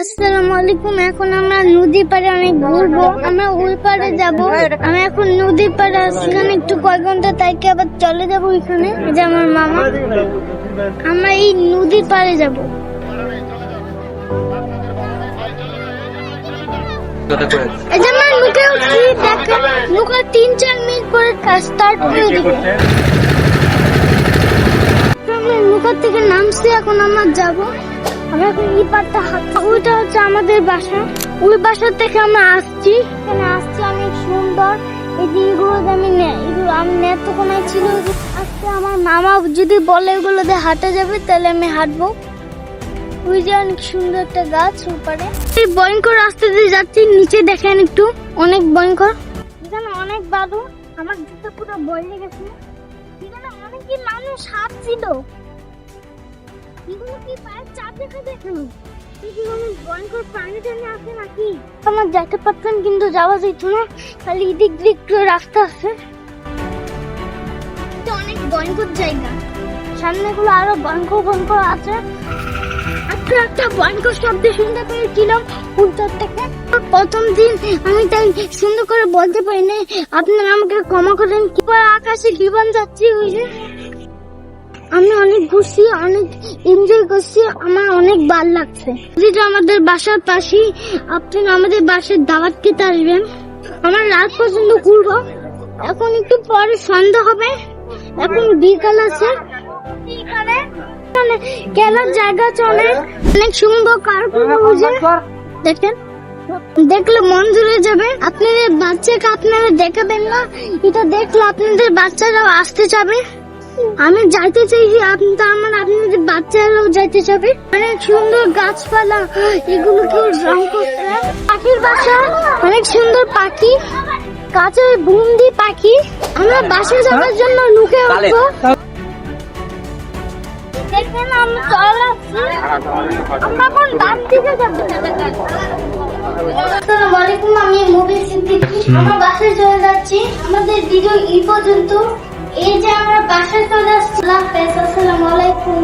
আসসালামু আলাইকুম, এখন আমরা নদীর পাড়ে অনেক ঘুরবো। আমরা ওই পাড়ে যাব। আমি এখন নদীর পাড়ে আসছি একটু কয়েক ঘণ্টা তাইকে আবার চলে যাব ওইখানে যে আমার মামা। আমরা এই নদীর পাড়ে যাব। এই আমরা তিন চার মিনিট পরে কাজ স্টার্ট করে দিব। আমরা নৌকার থেকে নামছি, এখন আমরা যাব। আমরা এখন এই পাড়টা হাঁটছি। ওইটা হচ্ছে আমাদের বাসা। ওই বাসা থেকে আমরা আসছি। এখানে আসছি অনেক সুন্দর। এই যে আমি এগুলো আমি নেত্রকোনায় ছিল আজকে আমার মামা যদি বলে এগুলো দিয়ে হাঁটা যাবে, তাহলে আমি হাঁটবো। ওই যে অনেক সুন্দর একটা গাছ উপরে এই ভয়ঙ্কর রাস্তা দিয়ে যাচ্ছি, নিচে দেখেন একটু। অনেক ভয়ঙ্কর। এখানে অনেক বালু আমার জুতো পুরো বয় লেগেছে। এখানে অনেকই মানুষ হাঁটছিল। এগুলো কি পায়ের চাপ দেখা দেখানো এগুলো ভয়ঙ্কর প্রাণী টানি আছে নাকি? আমার যেতে পারতাম কিন্তু যাওয়া যেত না। খালি এদিক দিক করে রাস্তা আছে। এটা অনেক ভয়ঙ্কর জায়গা। সামনে গুলো আরও ভয়ঙ্কর ভয়ঙ্কর আছে। একটা একটা ভয়ঙ্কর শব্দ শুনতে পেয়েছিলাম। উত্তর থেকে প্রথম দিন আমি তাই সুন্দর করে বলতে পারি না আপনারা আমাকে ক্ষমা করেন কি আকাশে বিমান যাচ্ছি যে আমি অনেক ঘুরছি, অনেক এনজয় করছি, আমার অনেক ভালো লাগছে। যেটা আমাদের বাসার পাশেই আপনি আমাদের বাসার দাওয়াত খেতে আসবেন, আমরা রাত পর্যন্ত ঘুরবো। এখন একটু পরে সন্ধ্যা হবে, এখন বিকাল আছে। খেলার জায়গা চলে। অনেক সুন্দর বুঝে দেখেন, দেখলে মন জুড়ে যাবে। আপনাদের বাচ্চাকে আপনারা দেখাবেন না, এটা দেখলে আপনাদের বাচ্চারাও আসতে যাবে। আমি যাইতে চাইছি আপনি তো আমার আপনাদের বাচ্চারাও যাইতে যাবে। অনেক সুন্দর গাছপালা এগুলো কেউ রং করছে? পাখির বাসা অনেক সুন্দর পাখি কাছের বুন্দি পাখি। আমরা বাসা যাওয়ার জন্য লুকে উঠবো। দেখেন আমরা চলে আমরা এখন ডান দিকে যাব। আসসালামু আলাইকুম আমি মুভি সিদ্দিকী। আমরা বাসায় চলে যাচ্ছি। আমাদের ভিডিও এই পর্যন্ত। আমরা চলে আসছি আসসালামু আলাইকুম